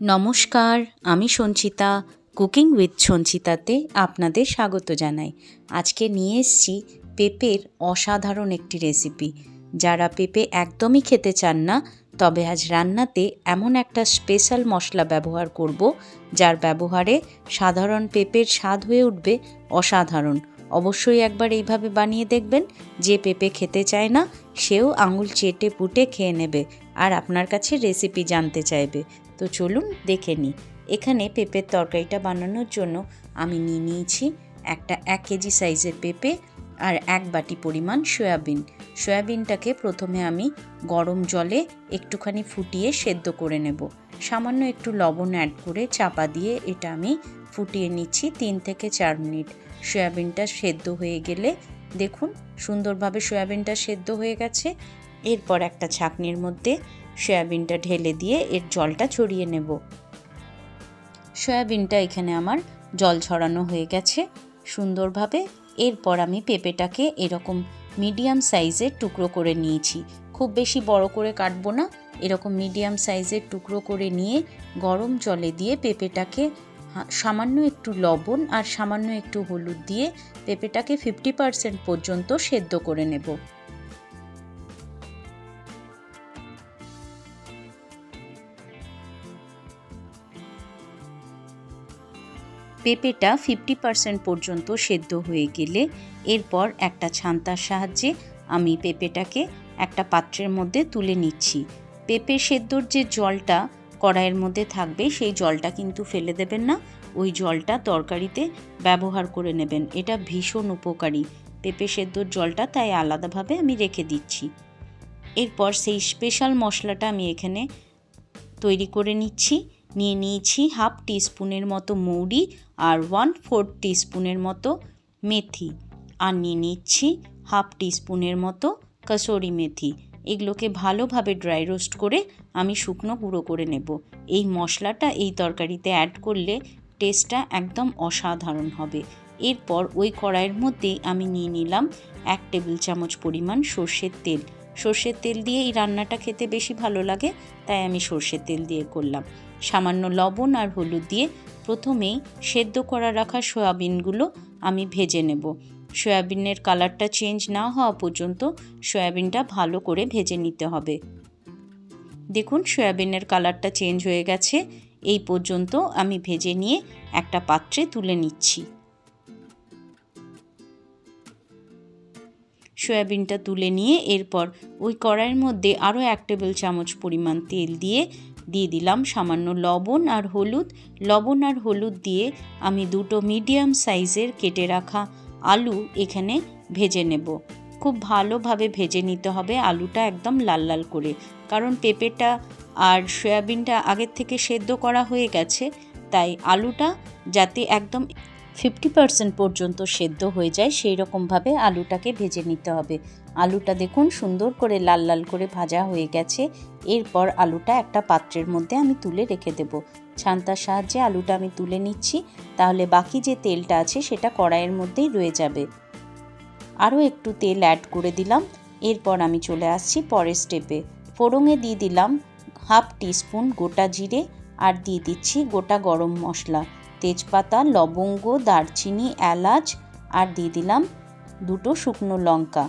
নমস্কার, আমি Sanchita, cooking with সঞ্চিতাতে আপনাদের স্বাগত জানাই। আজকে নিয়ে এসেছি পেঁপের অসাধারণ একটি রেসিপি। যারা পেঁপে একদমই খেতে চান না, তবে আজ রান্নাতে এমন একটা স্পেশাল মশলা ব্যবহার করব, যার ব্যবহারে সাধারণ পেঁপের স্বাদ হয়ে উঠবে অসাধারণ। অবশ্যই একবার এইভাবে বানিয়ে দেখবেন, যে পেঁপে খেতে চায় না, সেও আঙুল চেটে পুটে খেয়ে নেবে, আর আপনার কাছে রেসিপি জানতে চাইবে। তো চলুন দেখে নিই। এখানে পেঁপের তরকারিটা বানানোর জন্য আমি নিয়ে নিয়েছি একটা এক কেজি সাইজের পেঁপে আর এক বাটি পরিমাণ সয়াবিন। সয়াবিনটাকে প্রথমে আমি গরম জলে একটুখানি ফুটিয়ে সেদ্ধ করে নেব। সামান্য একটু লবণ অ্যাড করে চাপা দিয়ে এটা আমি ফুটিয়ে নিচ্ছি তিন থেকে চার মিনিট। সয়াবিনটা সেদ্ধ হয়ে গেলে দেখুন সুন্দরভাবে সয়াবিনটা সেদ্ধ হয়ে গেছে। এরপর একটা ছাকনির মধ্যে সয়াবিনটা ঢেলে দিয়ে এর জলটা ছড়িয়ে নেব। সয়াবিনটা এখানে আমার জল ছড়ানো হয়ে গেছে। সুন্দরভাবে এরপর আমি পেঁপেটাকে এরকম মিডিয়াম সাইজের টুকরো করে নিয়েছি। খুব বেশি বড় করে কাটবো না, এরকম মিডিয়াম সাইজের টুকরো করে নিয়ে গরম জলে দিয়ে পেঁপেটাকে সামান্য একটু লবণ আর সামান্য একটু হলুদ দিয়ে পেঁপেটাকে ফিফটি পারসেন্ট পর্যন্ত সেদ্ধ করে নেব। পেঁপেটা ফিফটি পারসেন্ট পর্যন্ত সেদ্ধ হয়ে গেলে এরপর একটা ছান্তার সাহায্যে আমি পেঁপেটাকে একটা পাত্রের মধ্যে তুলে নিচ্ছি। পেঁপে সেদ্ধর যে জলটা কড়াইয়ের মধ্যে থাকবে, সেই জলটা কিন্তু ফেলে দেবেন না। ওই জলটা তরকারিতে ব্যবহার করে নেবেন। এটা ভীষণ উপকারী। পেঁপে সেদ্ধর জলটা তাই আলাদাভাবে আমি রেখে দিচ্ছি। এরপর সেই স্পেশাল মশলাটা আমি এখানে তৈরি করে নিচ্ছি। নিয়ে নিয়েছি হাফ টিস্পুনের মতো মৌরি আর ওয়ান ফোর্থ টিস্পুনের মতো মেথি। আর নিয়ে নিচ্ছি হাফ টিস্পুনের মতো কসুরি মেথি। এগুলোকে ভালোভাবে ড্রাই রোস্ট করে আমি শুকনো গুঁড়ো করে নেব। এই মশলাটা এই তরকারিতে অ্যাড করলে টেস্টটা একদম অসাধারণ হবে। এরপর ওই কড়াইয়ের মধ্যেই আমি নিয়ে নিলাম এক টেবিল চামচ পরিমাণ সর্ষের তেল। সর্ষের তেল দিয়ে এই রান্নাটা খেতে বেশি ভালো লাগে, তাই আমি সর্ষের তেল দিয়ে করলাম। সামান্য লবণ আর হলুদ দিয়ে প্রথমেই সেদ্ধ করা রাখা সয়াবিনগুলো আমি ভেজে নেব। সয়াবিনের কালারটা চেঞ্জ না হওয়া পর্যন্ত সয়াবিনটা ভালো করে ভেজে নিতে হবে। দেখুন, সয়াবিনের কালারটা চেঞ্জ হয়ে গেছে। এই পর্যন্ত আমি ভেজে নিয়ে একটা পাত্রে তুলে নিচ্ছি। সয়াবিনটা তুলে নিয়ে এরপর ওই কড়াইয়ের মধ্যে আরও এক টেবিল চামচ পরিমাণ তেল দিয়ে দিয়ে দিলাম সামান্য লবণ আর হলুদ। লবণ আর হলুদ দিয়ে আমি দুটো মিডিয়াম সাইজের কেটে রাখা আলু এখানে ভেজে নেব। খুব ভালোভাবে ভেজে নিতে হবে আলুটা একদম লাল লাল করে। কারণ পেঁপেটা আর সয়াবিনটা আগের থেকে সেদ্ধ করা হয়ে গেছে, তাই আলুটা যাতে একদম ফিফটি পার্সেন্ট পর্যন্ত সেদ্ধ হয়ে যায়, সেই রকমভাবে আলুটাকে ভেজে নিতে হবে। আলুটা দেখুন সুন্দর করে লাল লাল করে ভাজা হয়ে গেছে। এরপর আলুটা একটা পাত্রের মধ্যে আমি তুলে রেখে দেব। ছান্তার সাহায্যে আলুটা আমি তুলে নিচ্ছি। তাহলে বাকি যে তেলটা আছে সেটা কড়াইয়ের মধ্যেই রয়ে যাবে। আরও একটু তেল অ্যাড করে দিলাম। এরপর আমি চলে আসছি পরের স্টেপে। ফোড়ঙে দিয়ে দিলাম হাফ টিস্পুন গোটা জিরে আর দিয়ে দিচ্ছি গোটা গরম মশলা। তেজপাতা, লবঙ্গ, দারচিনি, এলাচ আর দিয়ে দিলাম দুটো শুকনো লঙ্কা।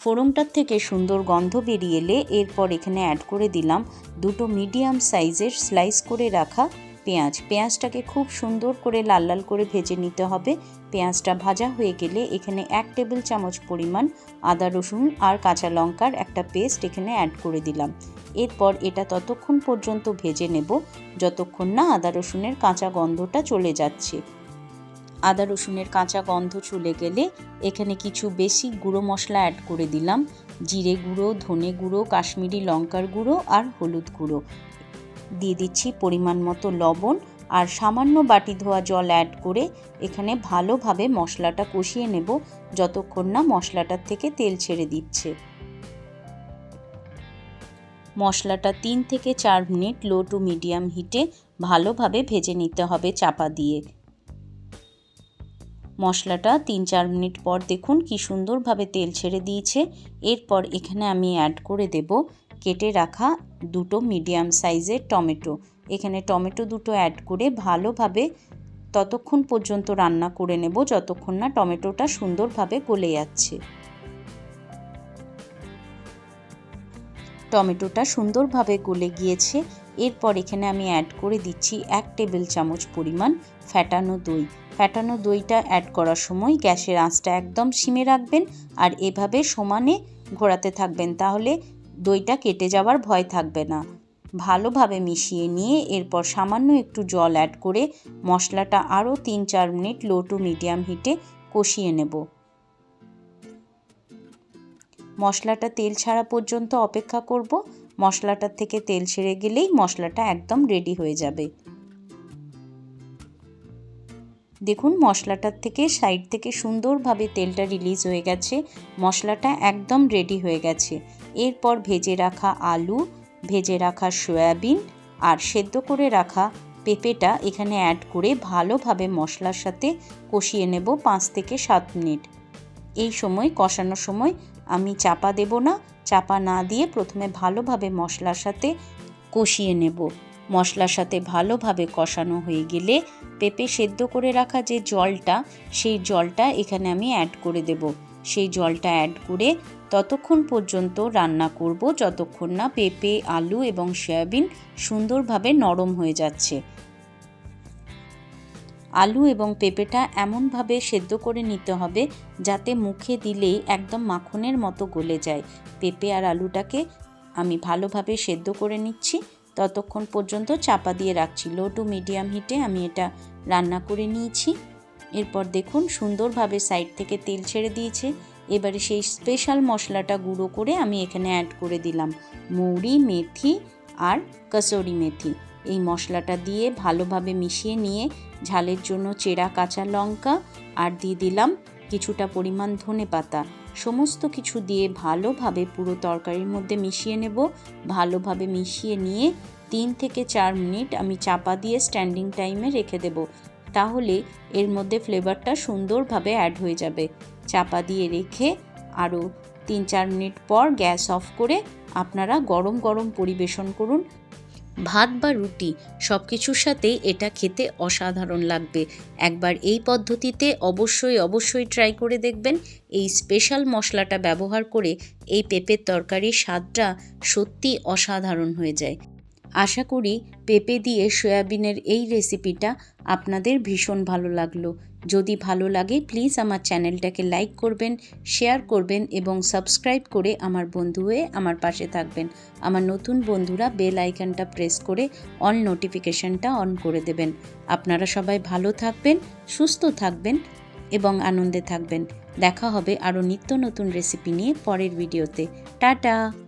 ফোড়নটার থেকে সুন্দর গন্ধ বেরিয়ে এলে এরপর এখানে অ্যাড করে দিলাম দুটো মিডিয়াম সাইজের স্লাইস করে রাখা পেঁয়াজ। পেঁয়াজটাকে খুব সুন্দর করে লাল লাল করে ভেজে নিতে হবে। পেঁয়াজটা ভাজা হয়ে গেলে এখানে এক টেবিল চামচ পরিমাণ আদা রসুন আর কাঁচা লঙ্কার একটা পেস্ট এখানে অ্যাড করে দিলাম। এরপর এটা ততক্ষণ পর্যন্ত ভেজে নেব, যতক্ষণ না আদা রসুনের কাঁচা গন্ধটা চলে যাচ্ছে। আদা রসুনের কাঁচা গন্ধ চলে গেলে এখানে কিছু বেশি গুঁড়ো মশলা অ্যাড করে দিলাম, জিরে গুঁড়ো, ধনে গুঁড়ো, কাশ্মীরি লঙ্কার গুঁড়ো আর হলুদ গুঁড়ো। দিয়ে দিচ্ছি পরিমাণ মতো লবণ আর সামান্য বাটি ধোয়া জল অ্যাড করে এখানে ভালোভাবে মশলাটা কষিয়ে নেব, যতক্ষণ না মশলাটার থেকে তেল ছেড়ে দিচ্ছে। মশলাটা তিন থেকে চার মিনিট লো টু মিডিয়াম হিটে ভালোভাবে ভেজে নিতে হবে চাপা দিয়ে। মশলাটা তিন চার মিনিট পর দেখুন কি সুন্দরভাবে তেল ছেড়ে দিয়েছে। এরপর এখানে আমি অ্যাড করে দেব কেটে রাখা দুটো মিডিয়াম সাইজের টমেটো। এখানে টমেটো দুটো অ্যাড করে ভালোভাবে ততক্ষণ পর্যন্ত রান্না করে নেব যতক্ষণ না টমেটোটা সুন্দরভাবে গলে যাচ্ছে। টমেটোটা সুন্দরভাবে গলে গিয়েছে। এরপর এখানে আমি অ্যাড করে দিচ্ছি এক টেবিল চামচ পরিমাণ ফ্যাটানো দই। ফ্যাটানো দইটা অ্যাড করার সময় গ্যাসের আঁচটা একদম সিমে রাখবেন আর এভাবে সমানে ঘোরাতে থাকবেন তাহলে দইটা কেটে যাওয়ার ভয় থাকবে না। ভালোভাবে মিশিয়ে নিয়ে এরপর সামান্য একটু জল অ্যাড করে মশলাটা আরও তিন চার মিনিট লো টু মিডিয়াম হিটে কষিয়ে নেব। মশলাটা তেল ছাড়া পর্যন্ত অপেক্ষা করব। মশলাটার থেকে তেল ছেড়ে গেলেই মশলাটা একদম রেডি হয়ে যাবে। দেখুন, মশলাটার থেকে সাইড থেকে সুন্দরভাবে তেলটা রিলিজ হয়ে গেছে। মশলাটা একদম রেডি হয়ে গেছে। এরপর ভেজে রাখা আলু, ভেজে রাখা সয়াবিন আর সেদ্ধ করে রাখা পেঁপেটা এখানে অ্যাড করে ভালোভাবে মশলার সাথে কষিয়ে নেব পাঁচ থেকে সাত মিনিট। এই সময়, কষানোর সময় আমি চাপা দেব না, চাপা না দিয়ে প্রথমে ভালোভাবে মশলার সাথে কষিয়ে নেব। মশলার সাথে ভালোভাবে কষানো হয়ে গেলে পেঁপে সেদ্ধ করে রাখা যে জলটা, সেই জলটা এখানে আমি অ্যাড করে দেব। সেই জলটা অ্যাড করে ততক্ষণ পর্যন্ত রান্না করব, যতক্ষণ না পেঁপে, আলু এবং সয়াবিন সুন্দরভাবে নরম হয়ে যাচ্ছে। আলু এবং পেঁপেটা এমনভাবে সেদ্ধ করে নিতে হবে যাতে মুখে দিলেই একদম মাখনের মতো গলে যায়। পেঁপে আর আলুটাকে আমি ভালোভাবে সেদ্ধ করে নিচ্ছি। ততক্ষণ পর্যন্ত চাপা দিয়ে রাখছি। লো টু মিডিয়াম হিটে আমি এটা রান্না করে নিয়েছি। এরপর দেখুন সুন্দরভাবে সাইড থেকে তেল ছেড়ে দিয়েছে। এবারে সেই স্পেশাল মশলাটা গুঁড়ো করে আমি এখানে অ্যাড করে দিলাম। মৌরি, মেথি আর কসুরি মেথি। এই মশলাটা দিয়ে ভালোভাবে মিশিয়ে নিয়ে ঝালের জন্য চেরা কাঁচা লঙ্কা আর দিয়ে দিলাম কিছুটা পরিমাণ ধনে পাতা। সমস্ত কিছু দিয়ে ভালোভাবে পুরো তরকারির মধ্যে মিশিয়ে নেব। ভালোভাবে মিশিয়ে নিয়ে তিন থেকে চার মিনিট আমি চাপা দিয়ে স্ট্যান্ডিং টাইমে রেখে দেব। তাহলে এর মধ্যে ফ্লেভারটা সুন্দরভাবে অ্যাড হয়ে যাবে। চাপা দিয়ে রেখে আরও তিন চার মিনিট পর গ্যাস অফ করে আপনারা গরম গরম পরিবেশন করুন। ভাত বা রুটি সব কিছুর সাথেই এটা খেতে অসাধারণ লাগবে। একবার এই পদ্ধতিতে অবশ্যই অবশ্যই ট্রাই করে দেখবেন। এই স্পেশাল মশলাটা ব্যবহার করে এই পেঁপের তরকারির স্বাদটা সত্যি অসাধারণ হয়ে যায়। আশা করি পেঁপে দিয়ে সয়াবিনের এই রেসিপিটা আপনাদের ভীষণ ভালো লাগল। যদি ভালো লাগে প্লিজ আমার চ্যানেলটাকে লাইক করবেন শেয়ার করবেন এবং সাবস্ক্রাইব করে আমার বন্ধু হয়ে আমার পাশে থাকবেন। আমার নতুন বন্ধুরা বেল আইকনটা প্রেস করে অল নোটিফিকেশনটা অন করে দেবেন। আপনারা সবাই ভালো থাকবেন, সুস্থ থাকবেন এবং আনন্দে থাকবেন। দেখা হবে আরও নিত্য নতুন রেসিপি নিয়ে পরের ভিডিওতে টাটা!